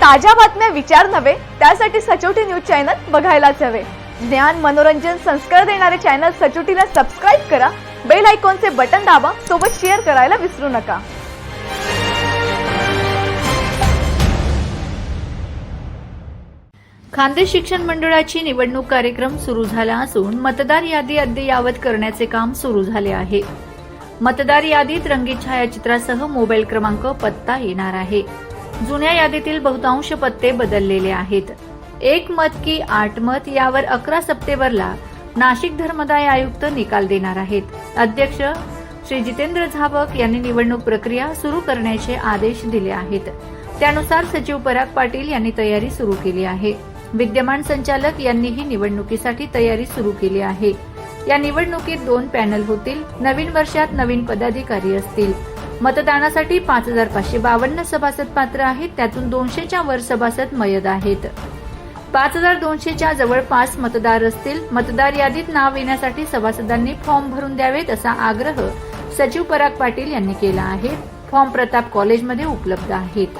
ताज्या बातम्या विचार नव्हे त्यासाठी सचोटी न्यूज चॅनल बघायलाच हवे. ज्ञान मनोरंजन संस्कार देणारे चॅनल सचोटीला सबस्क्राईब करा बेल आयकॉनचे बटन दाबा सोबत शेअर करायला विसरू नका. खानदेश शिक्षण मंडळाची निवडणूक कार्यक्रम सुरू झाला असून मतदार यादी अद्ययावत करण्याचे काम सुरू झाले आहे. मतदार यादीत रंगीत छायाचित्रासह मोबाईल क्रमांक पत्ता येणार आहे. जुन्या यादीतील बहुतांश पत्ते बदललेले आहेत. एक मत की आठ मत यावर अकरा सप्टेंबरला नाशिक धर्मदाय आयुक्त निकाल देणार आहेत. अध्यक्ष श्री जितेंद्र झाबक यांनी निवडणूक प्रक्रिया सुरू करण्याचे आदेश दिले आहेत. त्यानुसार सचिव पराग पाटील यांनी तयारी सुरू केली आहे. विद्यमान संचालक यांनीही निवडणुकीसाठी तयारी सुरू केली आहे. या निवडणुकीत दोन पॅनल होतील. नवीन वर्षात नवीन पदाधिकारी असतील. मतदानासाठी पाच हजार पाचशे बावन्न सभासद पात्र आहेत. त्यातून दोनशेच्या वर सभासद मयद आहेत. पाच हजार दोनशेच्या जवळपास मतदार असतील. मतदार यादीत नाव येण्यासाठी सभासदांनी फॉर्म भरून द्यावेत असा आग्रह सचिव पराग पाटील यांनी केला आहे. फॉर्म प्रताप कॉलेजमध्ये उपलब्ध आहेत.